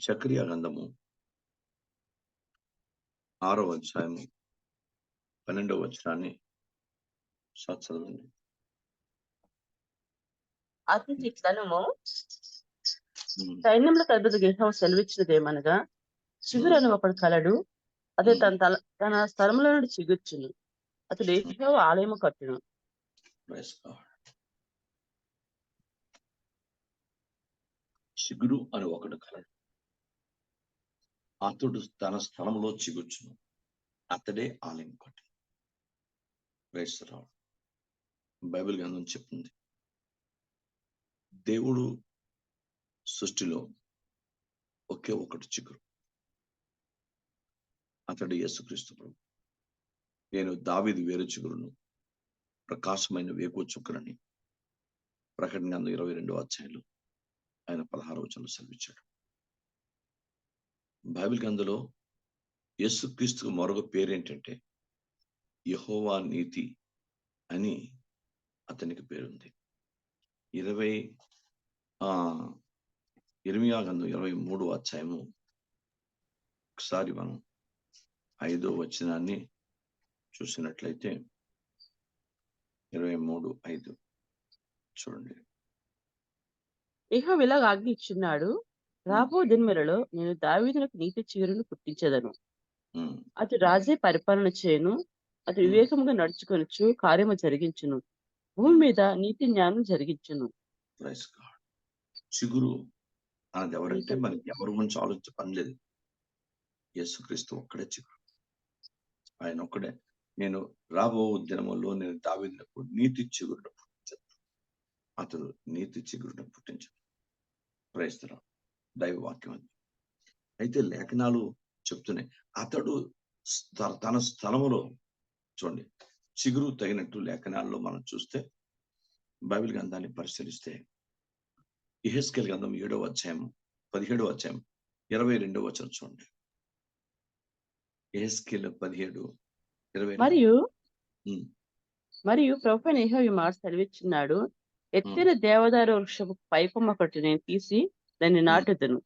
చక్రియ గంధము ఆరో అధ్యాయము పన్నెండవ వచనాన్ని సార్ చదవండి. స్థలము ఉమ్, సైన్యంలో అద్భుత గృహం సెలవిచ్చినదేమనగా చిగురు అని ఒకడు కలడు అదే తన తల తన స్థలంలో నుండి చిగుర్చును. అతడు ఏహో ఆలయము కట్టును. చిగురు అని ఒకడు కలడు. అతడు తన స్థలంలో చిగుర్చును. అతడే ఆలయం కట్టు. బైబిల్ గ్రంథం చెప్తుంది. దేవుడు సృష్టిలో ఒకే ఒకటి చిగురు. అతడు యేసుక్రీస్తు ప్రభు. నేను దావిది వేరు చిగురును ప్రకాశమైన వేకు చుక్కరని ప్రకటన ఇరవై రెండో అధ్యాయులు ఆయన పదహారు వచనంలో సెలవిచ్చాడు. బైబిల్ గ్రంథంలో యేసుక్రీస్తుకు మరొక పేరు ఏంటంటే యహోవా నీతి అని అతనికి పేరుంది. ఇరవై ఆ గంధం ఇరవై మూడు అధ్యాయము ఒకసారి మనం ఐదో వచనాన్ని చూసినట్లయితే ఇరవై మూడు ఐదు చూడండి. ఇహ ఇలాగ ఆజ్ఞ ఇచ్చున్నాడు రాబో దినమెలలో నేను దావీదులకు నీతి చిగురును పుట్టించదను. అతడు రాజే పరిపాలన చేయను అతడు వివేకముగా నడుచుకొనొచ్చు కార్యము జరిగించును భూమి మీద నీతి జ్ఞానం జరిగించును. చిగురు అన్నది ఎవరంటే మనకి ఎవరి గురించి ఆలోచించే పని లేదు. యేసుక్రీస్తు ఒక్కడే చిగురు. ఆయన ఒక్కడే. నేను రాబో దినములో నేను దావిదినకు నీతి చిగురును పుట్టించను. అతడు నీతి చిగురును పుట్టించను. ప్రయత్నం దైవ వాక్యం అది అయితే లేఖనాలు చెప్తున్నాయి. అతడు తన స్థలములో చూడండి చిగురు తగినట్టు లేఖనాల్లో మనం చూస్తే బైబిల్ గ్రంథాన్ని పరిశీలిస్తే ఇహెస్కెల్ గ్రంథం ఏడవ అధ్యాయం పదిహేడవ అధ్యాయం ఇరవై రెండవ వచనం చూడండి. ఇహెస్కెల్ పదిహేడు ఇరవై. మరియు. మరియు ప్రభు నేహో ఈ మాట సెలవిచ్చున్నాడు. ఎత్తిన దేవదారు వృక్షపు పైకొమ్మ ఒకటి నేను తీసి దాన్ని నాటుదును.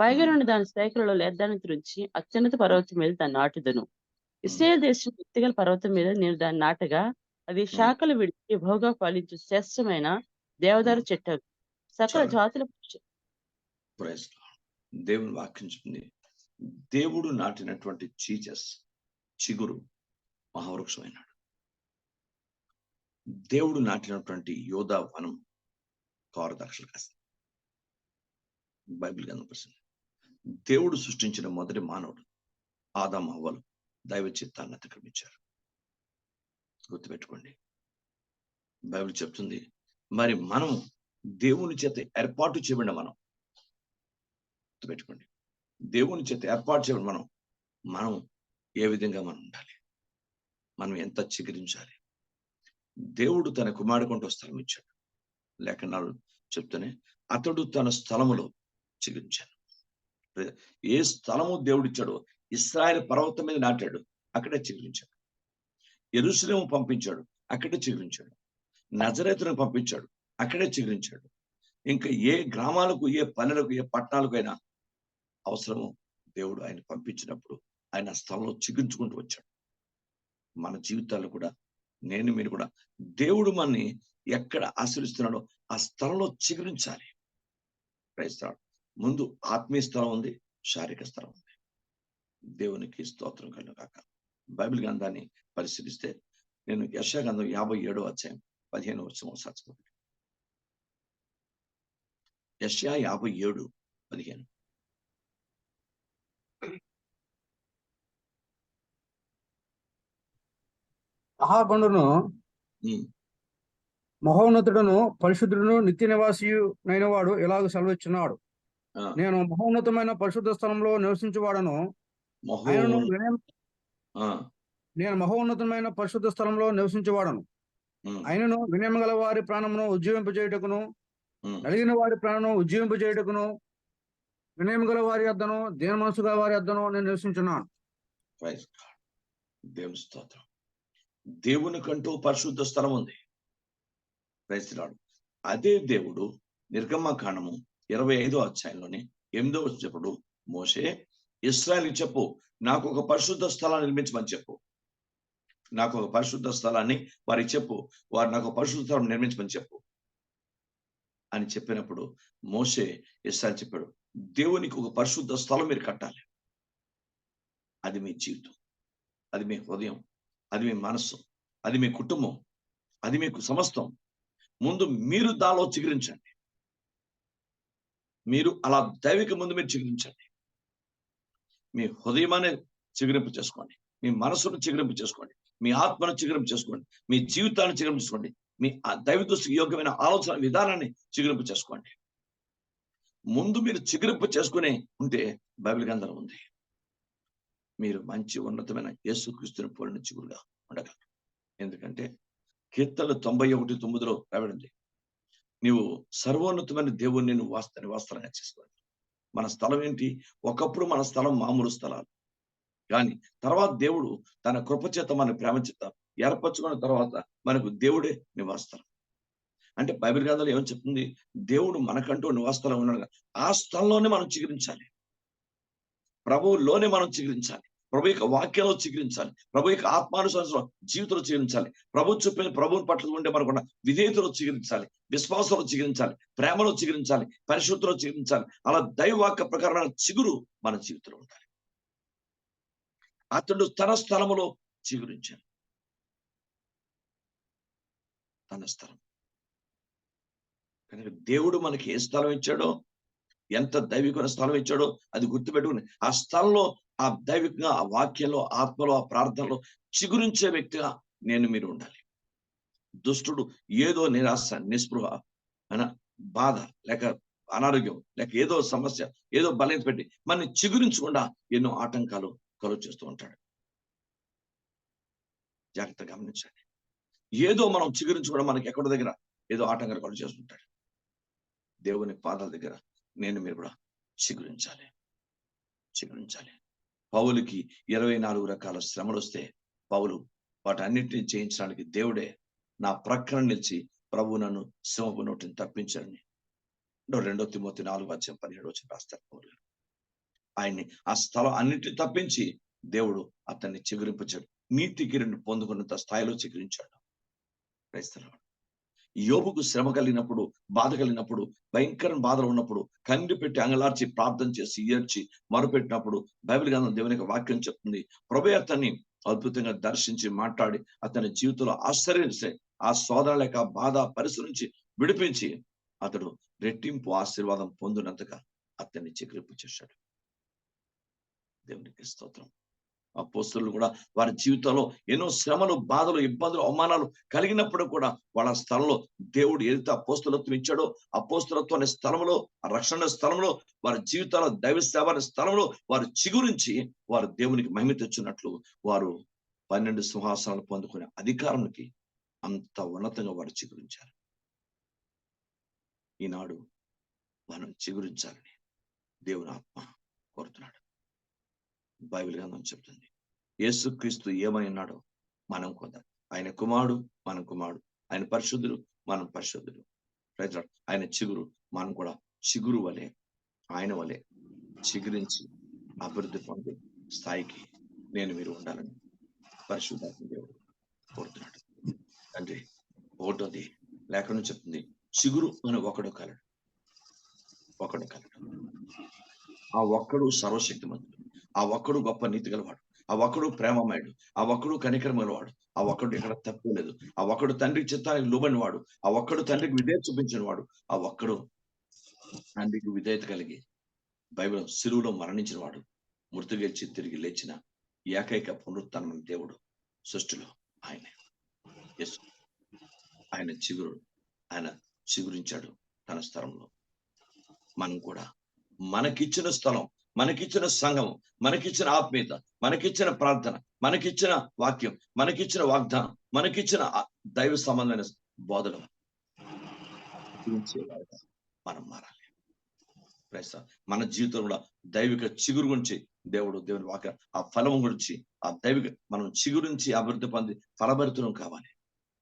పైగా నుండి దాని శాఖలలో లేదాన్ని త్రుంచి అత్యున్నత పర్వతం మీద దాన్ని నాటుదును. ఇస్రాయేల్ దేశం ఎత్తిగల పర్వతం మీద నేను దాన్ని నాటగా అది శాఖలు విడిచి బహుగా ఫలించు శ్రేష్టమైన దేవదారు చెట్టు సకల. జాతుల. దేవుని వాక్యం చెప్తుంది దేవుడు నాటినటువంటి చీజస్ చిగురు మహావృక్షమైనాడు. దేవుడు నాటినటువంటి యోధా వనం కారు దక్షలు కాసింది బైబిల్ గ్రంథం దేవుడు సృష్టించిన మొదటి మానవుడు ఆదాం అవ్వలు దైవ చిత్తాన్ని అతిక్రమించారు. గుర్తుపెట్టుకోండి. బైబిల్ చెప్తుంది మరి మనం దేవుని చేత ఏర్పాటు చేయబడిన మనం. గుర్తుపెట్టుకోండి. దేవుని చేత ఏర్పాటు చేయబడిన మనం మనం ఏ విధంగా మనం ఉండాలి? మనం ఎంత చిగురించాలి? దేవుడు తన కుమారుడు స్థలం ఇచ్చాడు. లేఖనాలు చెప్తూనే అతడు తన స్థలములో చూపించాను ఏ స్థలము దేవుడిచ్చాడు. ఇస్రాయల్ పర్వతం మీద నాటాడు. అక్కడే చిగురించాడు ఎరుసలేము పంపించాడు. అక్కడే చిగురించాడు నజరేతును పంపించాడు. అక్కడే చిగురించాడు ఇంకా ఏ గ్రామాలకు ఏ పల్లెలకు ఏ పట్టణాలకు అయినా అవసరము దేవుడు ఆయన పంపించినప్పుడు ఆయన స్థలంలో చిగురించుకుంటూ వచ్చాడు. మన జీవితాల్లో కూడా నేను మీరు కూడా దేవుడు మనని ఎక్కడ ఆశ్రయిస్తున్నాడో ఆ స్థలంలో చిగురించాలి క్రైస్తవుడు ముందు ఆత్మీయ స్థలం ఉంది శారీరక స్థలం ఉంది. దేవునికి స్తోత్రం కలుగు కాక బైబిల్ గ్రంథాన్ని పరిశీలిస్తే నేను యశా గ్రంథం యాభై ఏడో అధ్యాయం పదిహేను వచ్చిన చదవండి. యెషయా యాభై ఏడు పదిహేను. మహాగణును ఉమ్, మహోన్నతుడును పరిశుద్ధుడును నిత్య నివాసియు వాడు ఇలాగ సెలవిచ్చున్నాడు? ఆ, నేను మహోన్నతమైన పరిశుద్ధ స్థలంలో నివసించువాడను. ఆయనను వినయం నేను మహోన్నతమైన పరిశుద్ధ స్థలంలో నివసించువాడను. ఆయనను వినయం గల వారి ప్రాణమును ఉజ్జీవింపజేయుటకును. ఉమ్, నలిగిన వారి ప్రాణమును ఉజ్జీవింపజేయుటకును. వినయం గల వారి అద్దను దీన మనసు గల వారి అద్దను నేను నివసించున్నాను. దేవుని స్తోత్రం. దేవునికంటూ పరిశుద్ధ స్థలం ఉంది. అదే దేవుడు నిర్గమ కాండము ఇరవై ఐదో అధ్యాయంలోని ఎనిమిదో వచ్చినప్పుడు మోసే ఇస్రాయల్కి చెప్పు నాకు ఒక పరిశుద్ధ స్థలాన్ని నిర్మించమని చెప్పు. నాకు ఒక పరిశుద్ధ స్థలాన్ని వారికి చెప్పు. వారు నాకు ఒక పరిశుద్ధ స్థలం నిర్మించమని చెప్పు. అని చెప్పినప్పుడు మోసే ఇస్రాయల్ చెప్పాడు దేవునికి ఒక పరిశుద్ధ స్థలం మీరు కట్టాలి. అది మీ జీవితం. అది మీ హృదయం. అది మీ మనస్సు. అది మీ కుటుంబం. అది మీకు సమస్తం. ముందు మీరు దానిలో చిగురించండి. మీరు అలా దైవిక ముందు మీరు చిగురించండి మీ హృదయమాన్ని చిగురింపు చేసుకోండి. మీ మనసును చిగురింపు చేసుకోండి. మీ ఆత్మను చిగురింపు చేసుకోండి. మీ జీవితాన్ని చిగురింపు చేసుకోండి. మీ దైవ దృష్టికి యోగ్యమైన ఆలోచన విధానాన్ని చిగురింపు చేసుకోండి. ముందు మీరు చిగురింపు చేసుకుని ఉంటే బైబిల్ గ్రంథం ఉంది. మీరు మంచి ఉన్నతమైన యేసుక్రీస్తుని పోలిన చిగురుగా ఉండగలరు. ఎందుకంటే కీర్తనలు తొంభై ఒకటి తొమ్మిదిలో రాబడింది నీవు సర్వోన్నతమైన దేవుణ్ణి నువ్వు వాస్త నివాస్థలంగా చేసుకోవాలి. మన స్థలం ఏంటి? ఒకప్పుడు మన స్థలం మామూలు స్థలాలు. కానీ తర్వాత దేవుడు తన కృపచేత మన ప్రేమ చేత ఏర్పరచుకున్న తర్వాత మనకు దేవుడే నివాసస్థలం. అంటే బైబిల్ గ్రంథాలు ఏమని చెప్తుంది? దేవుడు మనకంటూ నివాసస్థలం ఉన్నాడు ఆ స్థలంలోనే మనం చిగురించాలి. ప్రభువులోనే మనం చిగురించాలి. ప్రభు యొక్క వాక్యాలు చిగురించాలి ప్రభు యొక్క ఆత్మానుసారం జీవితంలో చిగురించాలి ప్రభు చూపిన ప్రభుని పట్ల ఉండే మనకున్న విధేయతలో చిగురించాలి విశ్వాసంలో చిగురించాలి ప్రేమలో చిగురించాలి పరిశుద్ధలో చిగురించాలి అలా దైవవాక్య ప్రకారమైన చిగురు మన జీవితంలో ఉండాలి. అతడు తన స్థలములో చిగురించాడు. తన స్థలం. కనుక దేవుడు మనకి ఏ స్థలం ఇచ్చాడో ఎంత దైవికమైన స్థలం ఇచ్చాడో అది గుర్తుపెట్టుకుని ఆ స్థలంలో ఆ దైవికంగా ఆ వాక్యంలో ఆత్మలో ఆ ప్రార్థనలో చిగురించే వ్యక్తిగా నేను మీరు ఉండాలి. దుష్టుడు ఏదో నిరాశ నిస్పృహ బాధ లేక అనారోగ్యం లేక ఏదో సమస్య ఏదో బలహీనత పెట్టి మనని చిగురించకుండా ఎన్నో ఆటంకాలు కలుగు చేస్తూ ఉంటాడు. జాగ్రత్త గమనించండి. ఏదో మనం చిగురించుకోవడం మనకి ఎక్కడ దగ్గర ఏదో ఆటంకాలు కలుగు చేస్తుంటాడు దేవుని పాదాల దగ్గర నేను మీరు కూడా చిగురించాలి. చిగురించాలి. పౌలుకి ఇరవై నాలుగు రకాల శ్రమలు వస్తే పౌలు వాటన్నిటిని చేయించడానికి దేవుడే నా ప్రక్కన నిలిచి ప్రభు నన్ను సింహపు నోటిని తప్పించాడని రెండో తిమోతి నాలుగు వచ్చం పదిహేడు వచ్చి రాస్తారు పౌలు. గారు. ఆయన్ని ఆ స్థలం అన్నిటిని తప్పించి దేవుడు అతన్ని చిగురింపచాడు. నీతి రెండు పొందుకున్నంత స్థాయిలో చిగురించాడు. క్రైస్తలవాడు యోబుకు శ్రమ కలిగినప్పుడు బాధ కలిగినప్పుడు భయంకరం బాధలు ఉన్నప్పుడు కండి పెట్టి అంగలార్చి ప్రార్థన చేసి ఏడ్చి మరుపెట్టినప్పుడు బైబిల్ గ్రంథం దేవుని యొక్క వాక్యం చెప్తుంది. ప్రభు అతన్ని అద్భుతంగా దర్శించి మాట్లాడి అతని జీవితంలో ఆశ్చర్యించే ఆ సోదర లేక బాధ పరిస్థితి నుంచి విడిపించి అతడు రెట్టింపు ఆశీర్వాదం పొందినంతగా అతన్ని చిగురింపు చేశాడు. దేవునికి స్తోత్రం. అపోస్తులు కూడా వారి జీవితంలో ఎన్నో శ్రమలు బాధలు ఇబ్బందులు అవమానాలు కలిగినప్పుడు కూడా వాళ్ళ స్థలంలో దేవుడు ఏదైతే అపోస్తులత్వం ఇచ్చాడో అపోస్తులత్వం అనే స్థలంలో రక్షణ స్థలంలో వారి జీవితాల దైవ సేవ అనే స్థలంలో వారు చిగురించి వారు దేవునికి మహిమ తెచ్చున్నట్లు వారు పన్నెండు సింహాసనాలు పొందుకునే అధికారానికి అంత ఉన్నతంగా వారు చిగురించారు. ఈనాడు మనం చిగురించాలని దేవుని ఆత్మ కోరుతున్నాడు. బైబిల్ గ్రంథం చెప్తుంది. యేసుక్రీస్తు ఏమై ఉన్నాడో మనం కొందాం ఆయన కుమారుడు మనం కుమారుడు. ఆయన పరిశుద్ధుడు మనం పరిశుద్ధుడు. ఆయన చిగురు మనం కూడా చిగురు వలె ఆయన వలె చిగురించి అభివృద్ధి పొందే స్థాయికి నేను మీరు ఉండాలని పరిశుద్ధాత్మ దేవుడు కోరుతున్నాడు. తండ్రి ఒకటోది లేఖనం చెప్తుంది. చిగురు అని ఒకడు కలడు. ఒకడు కలడు. ఆ ఒక్కడు సర్వశక్తిమంతుడు. ఆ ఒక్కడు గొప్ప నీతి గలవాడు ఆ ఒక్కడు ప్రేమమయుడు ఆ ఒక్కడు కనికరమైన ఆ ఒక్కడు ఎక్కడ తప్పు లేదు ఆ ఒక్కడు తండ్రి చిత్తానికి లోబడిన వాడు ఆ ఒక్కడు తండ్రికి విధేయత చూపించిన వాడు ఆ ఒక్కడు తండ్రికి విధేయత కలిగి బైబిల్ సిలువులో మరణించిన వాడు మృతి గెలిచి తిరిగి లేచిన ఏకైక పునరుత్నమైన దేవుడు సృష్టిలో ఆయన. ఆయన చిగురు ఆయన చిగురించాడు తన స్థలంలో. మనం కూడా మనకిచ్చిన స్థలం మనకిచ్చిన సంఘం మనకిచ్చిన ఆత్మీయత మనకిచ్చిన ప్రార్థన మనకిచ్చిన వాక్యం మనకిచ్చిన వాగ్దానం మనకిచ్చిన దైవ సంబంధమైన బోధలు మనం మారాలి. మన జీవితంలో కూడా దైవిక చిగురు గురించి దేవుడు దేవుని వాక్య ఆ ఫలం గురించి ఆ దైవిక మనం చిగురించి అభివృద్ధి పొంది ఫలభరితనం కావాలి.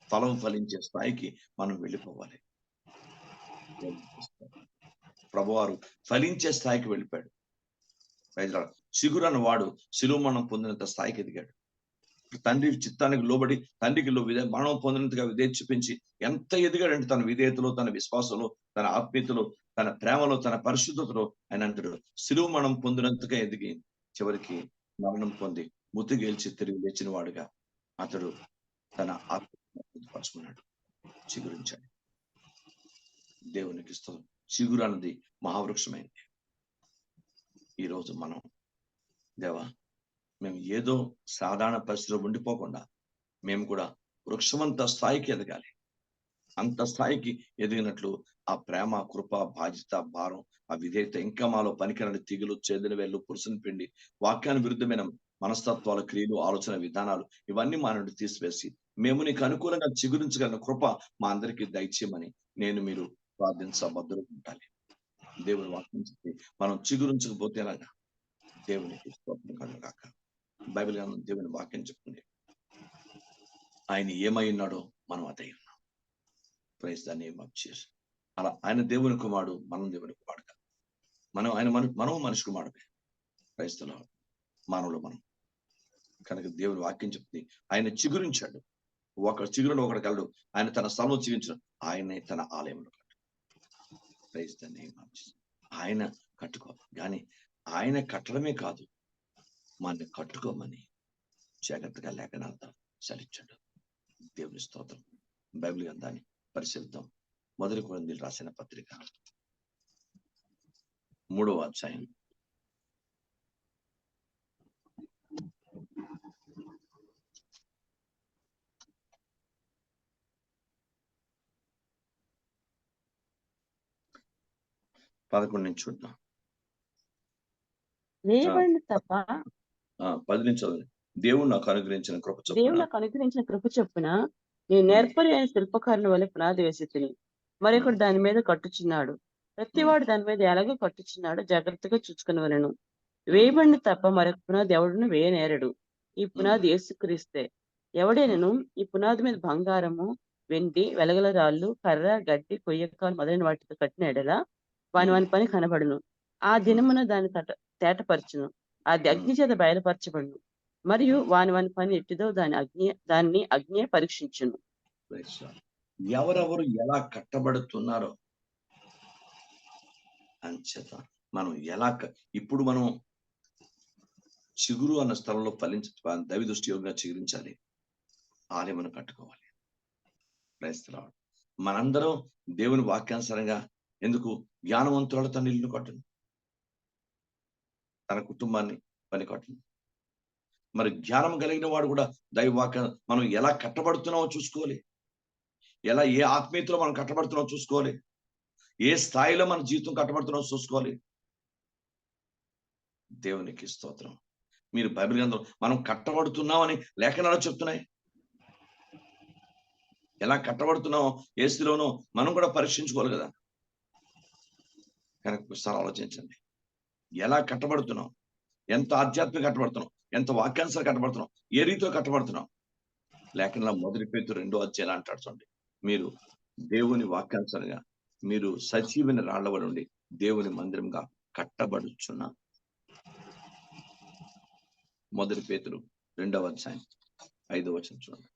ఫలం ఫలించే స్థాయికి మనం వెళ్ళిపోవాలి. ప్రభువారు ఫలించే స్థాయికి వెళ్ళిపోయాడు. రైతుల చిగురు అన్న వాడు శిలువ మరణం పొందినంత స్థాయికి ఎదిగాడు. తండ్రి చిత్తానికి లోబడి తండ్రికి లో విధే మరణం పొందినంతగా విధేయ చూపించి ఎంత ఎదిగాడంటే తన విధేయతలో తన విశ్వాసంలో తన ఆత్మీయతలో తన ప్రేమలో తన పరిశుద్ధతలో ఆయన అంటాడు శిలువ మరణం పొందినంతగా ఎదిగి చివరికి మరణం పొంది ముద్దు గెలిచి తిరిగి లేచిన వాడుగా అతడు తన ఆత్మపరుచుకున్నాడు చిగురించాడు. దేవునికి స్తోత్రం. చిగురు అన్నది మహావృక్షమైంది ఈరోజు మనం దేవా మేము ఏదో సాధారణ పరిస్థితిలో ఉండిపోకుండా మేము కూడా వృక్షమంత స్థాయికి ఎదగాలి. అంత స్థాయికి ఎదిగినట్లు ఆ ప్రేమ కృప బాధ్యత భారం ఆ విధేయత ఇంకా మాలో పనికిరని తీగులు చేదిన వేళ్ళు పురుషుని పిండి వాక్యాన్ని విరుద్ధమైన మనస్తత్వాల క్రియలు ఆలోచన విధానాలు ఇవన్నీ మా నుండి తీసివేసి మేము నీకు అనుకూలంగా చిగురించగలిగిన కృప మా అందరికీ దయచేయమని నేను మీరు ప్రార్థించబద్దులు ఉండాలి. దేవుని వాక్యం చెప్పి మనం చిగురించకపోతే ఎలాగా? దేవునికి స్తోత్రం కలుగును బైబిల్ గ్రంథం దేవుని వాక్యం చెప్తుంది. ఆయన ఏమై ఉన్నాడో మనం అదే ఉన్నాం. ప్రైజ్ దాన్ని చేసి అలా ఆయన దేవుని కుమారుడు మనం దేవుని కుమారుడు కాదు. మనం ఆయన మన మనం మనిషి కుమారుడే క్రైస్తలో మానవులు మనం. కనుక దేవుని వాక్యం చెప్తుంది. ఆయన చిగురించాడు. ఒక చిగురులో ఒకటి కలడు ఆయన తన స్థలంలో చిగురించాడు ఆయనే తన ఆలయంలో కట్టు ప్రైజ్ దాన్ని ఏం ఆయన కట్టుకోవాలి కానీ ఆయన కట్టడమే కాదు మన కట్టుకోమని జాగ్రత్తగా లేఖనాలతో చలించాడు దేవుని స్తోత్రం. బైబిల్ గ్రంథాన్ని పరిశీలిద్దాం. మొదటి కొరింథీయులు రాసిన పత్రిక మూడవ అధ్యాయం పదకొండు నుంచి చూద్దాం. తప్ప. పది నుంచి. దేవుడు నాకు అనుగ్రహించిన కృప దేవుడు చొప్పున నాకు అనుగ్రహించిన కృప చొప్పున నేను నేర్పరి అయిన శిల్పకారుని వల్ల పునాది వేసి తిని మరొకడు దాని మీద కట్టుచున్నాడు. ప్రతివాడు దాని మీద ఎలాగో కట్టుచున్నాడు జాగ్రత్తగా చూసుకుని వలను. వేయబడిన తప్ప మరొక పునాది ఎవడును వేయనేరడు. ఈ పునాది యేసుక్రీస్తే. ఎవడైనను ఈ పునాది మీద బంగారము వెండి వెలగల రాళ్ళు కర్ర గడ్డి కొయ్యకాలు మొదలైన వాటితో కట్టిన ఎడల వాని వాని పని కనబడును. ఆ దినమున దాని తట తేటపరచును. అది అగ్ని చేత బయలుపరచబడును. మరియు వాని వాని పని ఎట్టిదో దాని అగ్ని దాన్ని అగ్ని పరీక్షించును. ఎవరెవరు ఎలా కట్టబడుతున్నారో అంచేత మనం ఎలా ఇప్పుడు మనం చిగురు అన్న స్థలంలో ఫలించ దవి దృష్టి యోగంగా చిగురించాలి. ఆలయమును కట్టుకోవాలి. క్రైస్తలాడు మనందరం దేవుని వాక్యానుసారంగా ఎందుకు? జ్ఞానవంతురాలు తన ఇల్లు కట్టను తన కుటుంబాన్ని పని కట్టను మరి జ్ఞానం కలిగిన వాడు కూడా దైవ మనం ఎలా కట్టబడుతున్నామో చూసుకోవాలి. ఎలా ఏ ఆత్మీయతలో మనం కట్టబడుతున్నామో చూసుకోవాలి. ఏ స్థాయిలో మన జీవితం కట్టబడుతున్నామో చూసుకోవాలి. దేవునికి స్తోత్రం. మీరు బైబిల్ గ్రంథం మనం కట్టబడుతున్నామని లేఖనాలు చెప్తున్నాయి? ఎలా కట్టబడుతున్నామో ఏ స్థితిలోనో మనం కూడా పరీక్షించుకోవాలి కదా. కనుక ఒకసారి ఆలోచించండి. ఎలా కట్టబడుతున్నాం? ఎంత ఆధ్యాత్మిక కట్టబడుతున్నాం? ఎంత వాక్యానుసారం కట్టబడుతున్నాం? ఏ రీతిలో కట్టబడుతున్నాం? లేకుండా మొదటి పేరు రెండో అధ్యాయులు అంటాడు చూడండి. మీరు దేవుని వాక్యాంశాలుగా మీరు సజీవని రాళ్ళబడి నుండి దేవుని మందిరంగా కట్టబడుచున్న మొదటి పేతురు రెండవ అధ్యాయం ఐదవ వచనం చూడండి.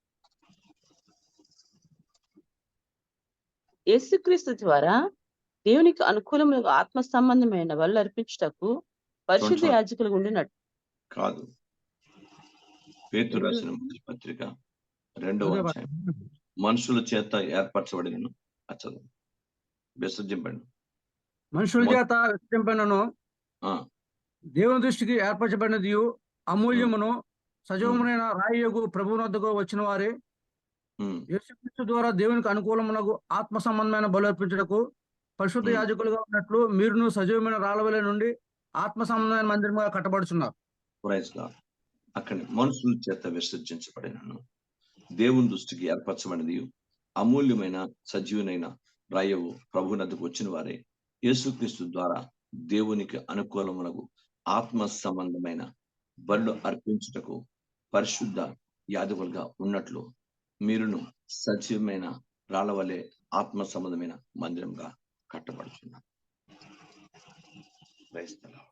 యేసుక్రీస్తు ద్వారా దేవునికి అనుకూలముగా ఆత్మ సంబంధమైన వల్ల అర్పించుటకు పరిశుద్ధ. యాజకులు ఉండినట్టు. కాదు. పేతురు రాసిన మొదటి పత్రిక రెండవ మనుషుల చేత ఏర్పరచబడిన అచ్చదు విసర్జింపండి. మనుషుల చేత విసర్జింపనను ఆ. దేవుని దృష్టికి ఏర్పరచబడినది అమూల్యమును సజీవమునైన రాయగు ప్రభువునొద్దకు వచ్చిన వారే యేసుక్రీస్తు ద్వారా దేవునికి అనుకూలమునకు ఆత్మ సంబంధమైన బలు అర్పించుటకు పరిశుద్ధ. యాజకులుగా ఉన్నట్లు మీరును సజీవమైన రాళ్ళవలె నుండి ఆత్మ సంబంధమైన మందిరముగా కట్టబడుచున్నారు. అక్కడ మనుషుల చేత విసర్జించబడినను దేవుని దృష్టికి ఏర్పరచబడినది అమూల్యమైన సజీవునైన రాయవు ప్రభునద్దకు వచ్చిన వారే యేసుక్రీస్తు ద్వారా దేవునికి అనుకూలమునకు ఆత్మ సంబంధమైన బళ్ళు అర్పించుటకు పరిశుద్ధ యాదవులుగా ఉన్నట్లు మీరును సజీవమైన రాళ్ళవలే ఆత్మ సంబంధమైన మందిరంగా కట్టబడుచున్నాం క్రైస్తలా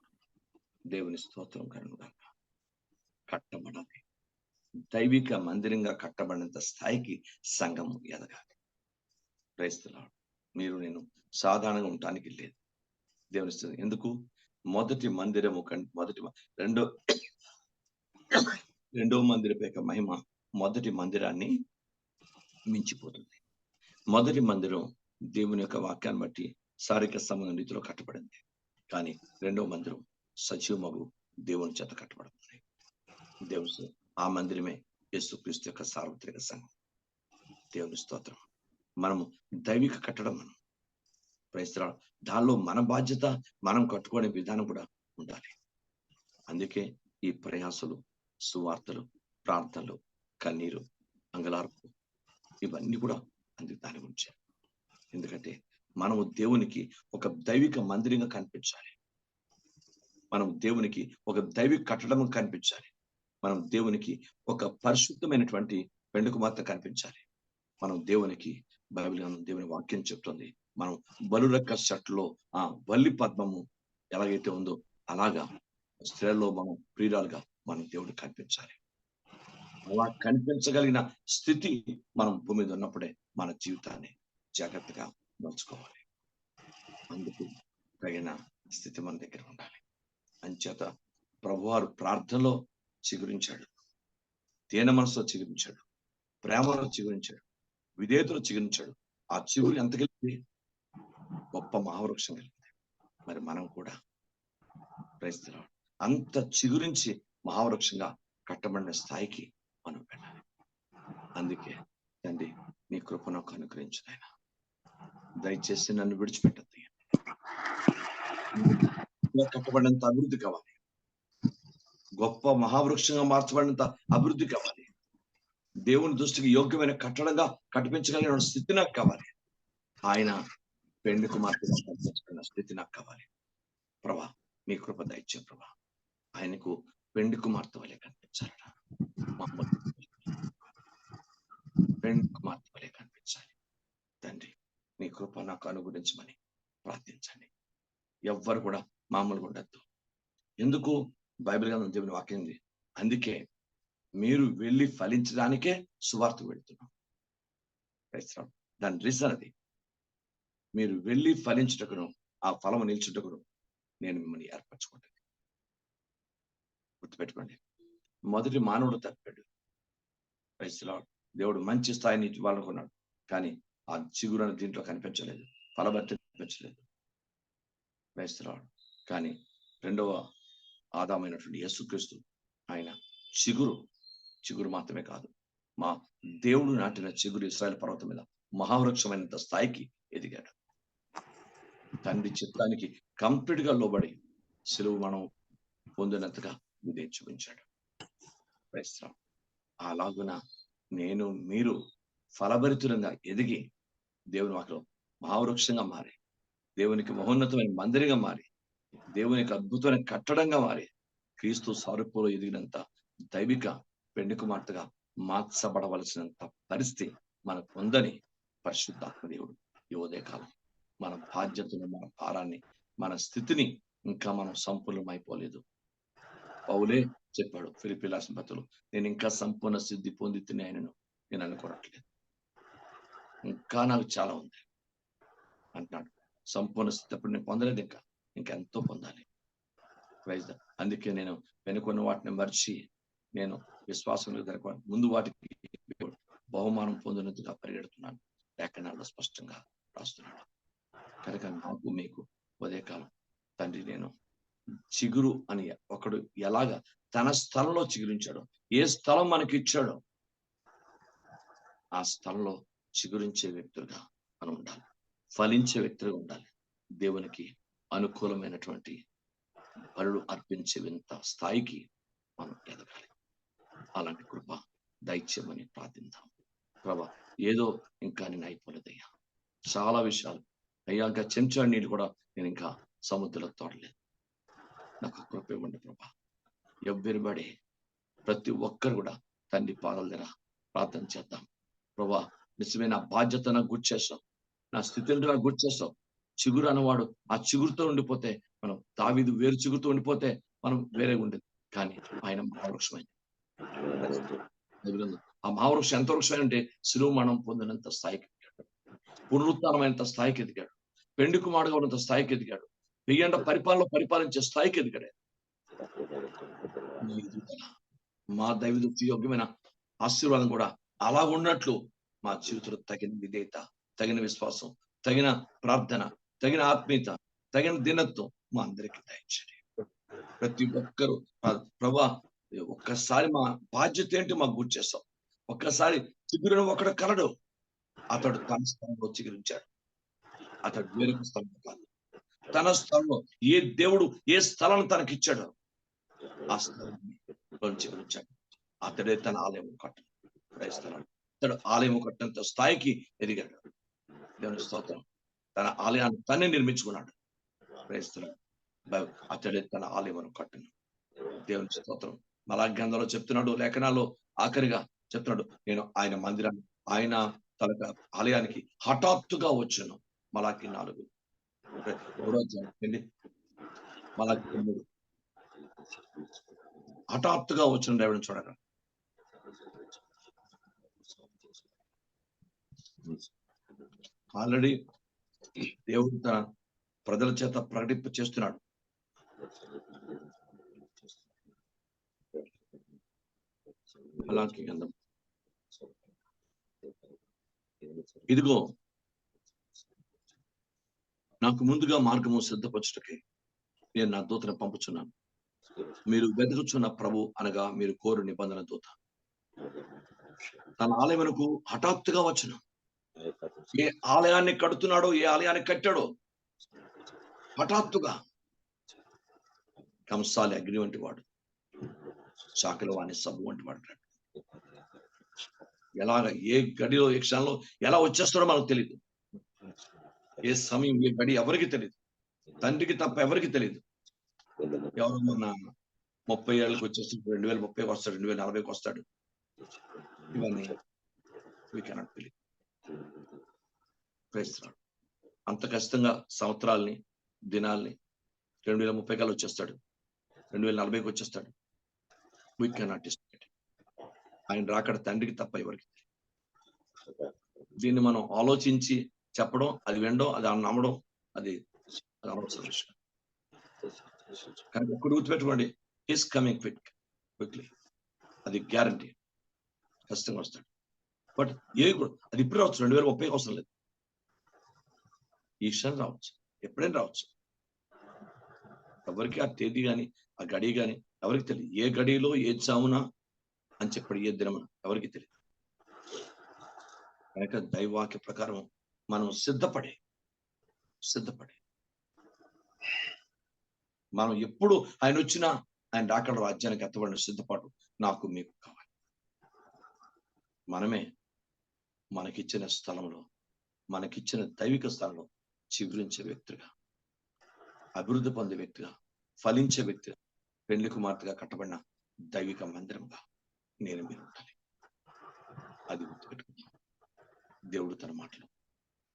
దేవుని స్తోత్రం కనుగాక కట్టబడాలి. దైవిక మందిరంగా కట్టబడినంత స్థాయికి సంఘం ఎదగాలి. క్రైస్తలాడు మీరు నేను సాధారణంగా ఉండటానికి లేదు. దేవుని స్తోత్రం. ఎందుకు? మొదటి మందిరము మొదటి రెండో రెండో మందిరపు యొక్క మహిమ మొదటి మందిరాన్ని మించిపోతుంది. మొదటి మందిరం దేవుని యొక్క వాక్యాన్ని బట్టి శారీరక సంబంధం రీతిలో కట్టబడింది. కానీ రెండవ మందిరం సజీవమగు దేవుని చేత కట్టబడుతుంది. దేవుని ఆ మందిరమే యేసుక్రీస్తు యొక్క సార్వత్రిక సంఘం. దేవుని స్తోత్రం. మనము దైవిక కట్టడం మనం. ప్రయత్నాలు దానిలో మన బాధ్యత మనం కట్టుకునే విధానం కూడా ఉండాలి. అందుకే ఈ ప్రయాసలు సువార్తలు ప్రార్థనలు కన్నీరు అంగలార్పు ఇవన్నీ కూడా అందుకు దాని గురించే. ఎందుకంటే మనము దేవునికి ఒక దైవిక మందిరంగా కనిపించాలి. మనం దేవునికి ఒక దైవిక కట్టడం కనిపించాలి. మనం దేవునికి ఒక పరిశుద్ధమైనటువంటి పెండుకు మాత్రం కనిపించాలి. మనం దేవునికి బైబిల్ దేవుని వాక్యం చెప్తుంది. మనం బలురక్క షట్లో ఆ వల్లి పద్మము ఎలాగైతే ఉందో అలాగా స్త్రీలలో మనం ప్రియురాలుగా మనం దేవుడు కనిపించాలి. అలా కనిపించగలిగిన స్థితి మనం భూమి మీద ఉన్నప్పుడే మన జీవితాన్ని జాగ్రత్తగా నడుచుకోవాలి. అందుకు తగిన స్థితి మన దగ్గర ఉండాలి. అంచేత ప్రభువారు ప్రార్థనలో చిగురించాడు. దీన మనసులో చిగురించాడు. ప్రేమలో చిగురించాడు. విధేయతలో చిగురించాడు. ఆ చిగురు ఎంత కలిగింది? గొప్ప మహావృక్షం కలిగింది. మరి మనం కూడా ప్రయత్నం అంత చిగురించి మహావృక్షంగా కట్టబడిన స్థాయికి మనం వెళ్ళాలి. అందుకే తండ్రి నీ కృప నాకు అనుగ్రహించిన దయచేసి నన్ను విడిచిపెట్టద్దు. కట్టబడినంత అభివృద్ధి కావాలి. గొప్ప మహావృక్షంగా మార్చబడినంత అభివృద్ధి కావాలి. దేవుని దృష్టికి యోగ్యమైన కట్టడంగా కట్టించగలిగిన స్థితి నాకు కావాలి. ఆయన పెండు కుమార్తెగా స్థితి నాకు కావాలి. ప్రభా నీ కృప దయచే ప్రభా. ఆయనకు పెండు కుమార్తె వలె కనిపించాలట పెండు కుమార్తె వలె కనిపించాలి. తండ్రి నీ కృప నాకు అనుగురించమని ప్రార్థించండి. ఎవ్వరు కూడా మామూలుగా ఉండద్దు. ఎందుకు? బైబిల్ గ్రంథం దేవుని వాక్యం అందుకే మీరు వెళ్ళి ఫలించడానికే సువార్త వెళుతున్నాం దాని రీజన్ అది. మీరు వెళ్ళి ఫలించుటకును ఆ ఫలము నిల్చుటకును నేను మిమ్మల్ని ఏర్పరచుకుంటాను గుర్తుపెట్టుకోండి. మొదటి మానవుడు తప్పాడు. Praise దేవుడు మంచి స్థాయిని ఇవ్వాలనుకున్నాడు. కానీ ఆ చిగురు దీంట్లో కనిపించలేదు. ఫలబట్టి కనిపించలేదు. వేస్తున్నాడు కానీ రెండవ ఆదామైనటువంటి యేసుక్రీస్తు ఆయన చిగురు. చిగురు మాత్రమే కాదు. మా దేవుడు నాటిన చిగురు ఇస్రాయల్ పర్వతం మీద మహావృక్షమైనంత స్థాయికి ఎదిగాడు. తండ్రి చిత్తానికి కంప్లీట్గా లోబడి సెలవు మనం పొందినంతగా ఇదే చూపించాడు అలాగున నేను మీరు ఫలభరితులంగా ఎదిగి దేవుని వాటిలో మహావృక్షంగా మారి దేవునికి మహోన్నతమైన మందిరిగా మారి దేవునికి అద్భుతమైన కట్టడంగా మారి క్రీస్తు సారూప్యంలో ఎదిగినంత దైవిక పెండు కుమార్తెగా మార్చబడవలసినంత పరిస్థితి మనకు ఉందని పరిశుద్ధాత్మ దేవుడు ఈ ఉదయకాలం మన బాధ్యతను మన భారాన్ని మన స్థితిని ఇంకా మనం సంపూర్ణమైపోలేదు. పౌలే చెప్పాడు ఫిలిపిలాస్ బతులు నేను ఇంకా సంపూర్ణ సిద్ధి పొందితేనే ఆయనను నేను అనుకోవట్లేదు ఇంకా నాకు చాలా ఉంది అంటున్నాడు సంపూర్ణ స్థితిప్పుడు నేను పొందలేదు ఇంకా. ఇంకెంతో పొందాలి. ప్రైజ్ అందుకే నేను వెనుకొన్న వాటిని మర్చి నేను విశ్వాసంలో దొరక ముందు వాటికి బహుమానం పొందినట్టుగా పరిగెడుతున్నాను. లేఖనాల్లో స్పష్టంగా రాస్తున్నాడు. కనుక నాకు మీకు ఉదయకాలం తండ్రి నేను చిగురు అని ఒకడు ఎలాగా తన స్థలంలో చిగురించాడో ఏ స్థలం మనకి ఇచ్చాడో ఆ స్థలంలో చిగురించే వ్యక్తులుగా మనం ఉండాలి. ఫలించే వ్యక్తులుగా ఉండాలి. దేవునికి అనుకూలమైనటువంటి బరులు అర్పించే వింత స్థాయికి మనం ఎదగాలి. అలాంటి కృప దైత్యమని ప్రార్థిద్దాం. ప్రభా ఏదో ఇంకా నేను అయిపోలేదయ్యా. చాలా విషయాలు. అయ్యా ఇంకా చెంచా నీళ్ళు కూడా నేను ఇంకా సముద్రంలో తోడలేదు. నాకు కృప ఇవ్వండి ప్రభా. ఎవ్వరిబడి ప్రతి ఒక్కరు కూడా తండ్రి పాదాల దగ్గర ప్రార్థన చేద్దాం. ప్రభా నిజమే నా బాధ్యత నాకు గుర్చేస్తావు నా స్థితిని నాకు గుర్చేస్తావు చిగురు అన్నవాడు ఆ చిగురుతో ఉండిపోతే మనం దావీదు వేరు చిగురుతో ఉండిపోతే మనం వేరే ఉండేది. కానీ ఆయన మహావృక్షమైంది. ఆ మహావృక్షం ఎంత వృక్షమైన అంటే శిలువ మనం పొందినంత స్థాయికి ఎదిగాడు. పునరుత్నమైనంత స్థాయికి ఎదిగాడు. పెండి కుమారుడుగా ఉన్నంత స్థాయికి ఎదిగాడు. వెయ్యండ పరిపాలన పరిపాలించే స్థాయికి ఎదిగాడు మా ఎదుగుదల, మా దైవదృష్టి యోగ్యమైన ఆశీర్వాదం కూడా అలా ఉన్నట్లు మా జీవితంలో తగిన విధేయత తగిన విశ్వాసం తగిన ప్రార్థన తగిన ఆత్మీయత తగిన దినత్వం మా అందరికీ దయచండి ప్రతి ఒక్కరు ప్రభా ఒక్కసారి మా బాధ్యత ఏంటి మాకు గుర్తు చేస్తాం ఒక్కసారి చిగురును ఒకడు కలడు. అతడు తన స్థలంలో చిగురించాడు. అతడు వేరొక స్థలంలో కాదు. తన స్థలంలో ఏ దేవుడు ఏ స్థలాన్ని తనకిచ్చాడు ఆ స్థలాన్ని చిగురించాడు. అతడే తన ఆలయం కట్టు క్రైస్తలాడు అతడు ఆలయం కట్టంత స్థాయికి ఎదిగాడు. దేవుని స్తోత్రం. తన ఆలయాన్ని తనే నిర్మించుకున్నాడు. క్రైస్తలాడు అతడే తన ఆలయం కట్టను దేవుని స్తోత్రం. మలాగ్రంథంలో చెప్తున్నాడు లేఖనాల్లో ఆఖరిగా చెప్తున్నాడు నేను ఆయన మందిరాన్ని ఆయన తన ఆలయానికి హఠాత్తుగా వచ్చాను. మలాకి నాలుగు. మలాకి హఠాత్తుగా వచ్చిన దేవుడిని చూడగా ఆల్రెడీ దేవుడు తన ప్రజల చేత ప్రకటింప చేస్తున్నాడు. ఇదిగో నాకు ముందుగా మార్గము సిద్ధపరచుటకై నేను నా దూతను పంపుచున్నాను. మీరు వెతుకుచున్న ప్రభు అనగా మీరు కోరు నిబంధన దూత. తన ఆలయమునకు హఠాత్తుగా వచ్చును. ఏ ఆలయాన్ని కడుతున్నాడో ఏ ఆలయాన్ని కట్టాడో? హఠాత్తుగా కంసాలి అగ్ని వంటి వాడు శాఖల వాణి సబ్బు వంటి వాడు ఎలాగ ఏ గడిలో ఏ క్షణంలో ఎలా వచ్చేస్తాడో మనకు తెలియదు ఏ సమయం ఏ గడి ఎవరికి తెలియదు తండ్రికి తప్ప ఎవరికి తెలియదు ఎవరు మన ముప్పై ఏళ్ళకి వచ్చేస్తాడు రెండు వేల ముప్పైకి వస్తాడు రెండు వేల నలభైకి వస్తాడు. ఇవన్నీ వీ కెనాట్ తెలియదు ప్రయత్నాడు అంత కష్టంగా సంవత్సరాల్ని దినాల్ని రెండు వేల ముప్పై కల్లా వచ్చేస్తాడు. రెండు వేల నలభైకి వచ్చేస్తాడు. వీ కెనాట్ ఎస్టిమేట్ ఆయన రాకడ తండ్రికి తప్ప ఎవరికి దీన్ని మనం ఆలోచించి చెప్పడం అది వినడం అది నమ్మడం అది అది విషయం. కానీ ఒక్కడు గుర్తుపెట్టుకోండి ఈస్ కమింగ్ క్విక్ క్విక్లీ అది గ్యారంటీ ఖచ్చితంగా వస్తాడు. బట్ ఏవి కూడా అది ఇప్పుడు రావచ్చు రెండు వేల ముప్పైకి అవసరం లేదు. ఈ క్షణం రావచ్చు ఎప్పుడైనా రావచ్చు. ఎవరికి ఆ తేదీ కానీ ఆ గడి కానీ ఎవరికి తెలియదు. ఏ గడిలో ఏ చావునా అని చెప్పాడు ఏ దినమున ఎవరికి తెలియదు. కనుక దైవాక్య ప్రకారం మనం సిద్ధపడే సిద్ధపడే. మనం ఎప్పుడు ఆయన వచ్చినా ఆయన రాకడ రాజ్యానికి ఎత్తబడిన సిద్ధపాటు నాకు మీకు కావాలి. మనమే మనకిచ్చిన స్థలంలో మనకిచ్చిన దైవిక స్థలంలో చిగురించే వ్యక్తిగా అభివృద్ధి పొందే వ్యక్తిగా ఫలించే వ్యక్తిగా పెళ్ళి కుమార్తెగా కట్టబడిన దైవిక మందిరంగా నేను మీరు ఉండాలి అది గుర్తుపెట్టుకుందాం దేవుడు తన మాటలు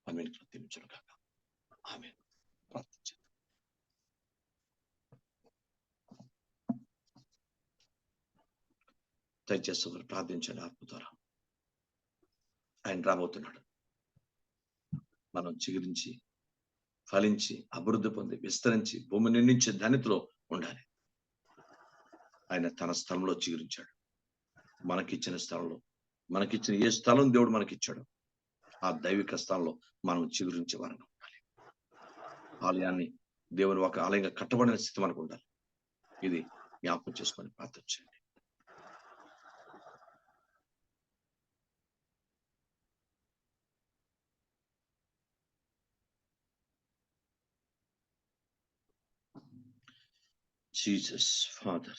ఆమె దీవించను కాక ఆమె ప్రార్థించారు దయచేసి ప్రార్థించండి ఆత్మ ద్వారా. ఆయన రాబోతున్నాడు. మనం చిగురించి ఫలించి అభివృద్ధి పొంది విస్తరించి భూమి నిండించే ధనితలో ఉండాలి. ఆయన తన స్థలంలో చిగురించాడు. మనకిచ్చిన స్థలంలో మనకిచ్చిన ఏ స్థలం దేవుడు మనకిచ్చాడు ఆ దైవిక స్థలంలో మనం చిగురించే వారంగా ఉండాలి. ఆలయాన్ని దేవుని ఒక ఆలయంగా కట్టబడిన స్థితి మనకు ఉండాలి. ఇది జ్ఞాపకం చేసుకొని ప్రార్థన చేయండి. Jesus, Father.